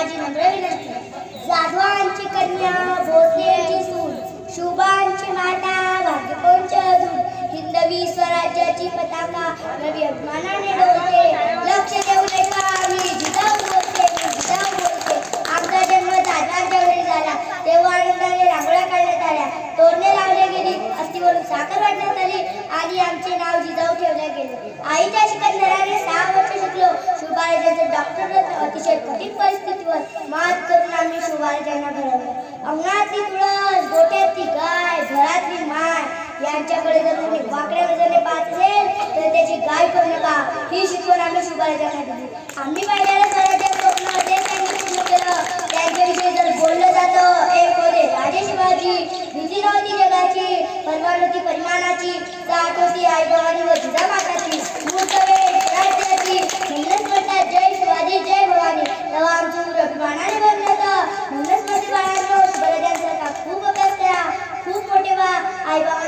माझी नम्र विनंती. जाधवांची कन्या भोसलेची सून शुभांची माता भाग्यकोणची अजून हिंदवी स्वराज्याची पताका नवी अभिमानाने डोलते. लक्ष देऊ नका मी जिजाऊ बोलते मी जिजाऊ बोलते. आमचा जन्म जाधवांच्या घरी झाला. तेव्हा आनंदाने रांगोळ्या काढण्यात आल्या. तोरणे लावले गेली. अस्तीवरून साखर वाटण्यात परिस्थितीवर मात करून आम्ही सुभाषांना घडवलं अंगणातली तुळस गोट्यातली गाय घरातली माय यांच्याकडे जर तुम्ही वाकड्या नजरेने पाहत असेल तर त्याची गाय करू नका. ही शिकवण आम्ही सुभाषांना दिली. आम्ही पाहिलेलं स्वराज्य स्वप्न जे त्यांनी पूर्ण केलं त्यांच्याविषयी जर बोललं जातं एक होते राजे शिवाजी भीती नव्हती जगाची परवा नव्हती परिमाणाची I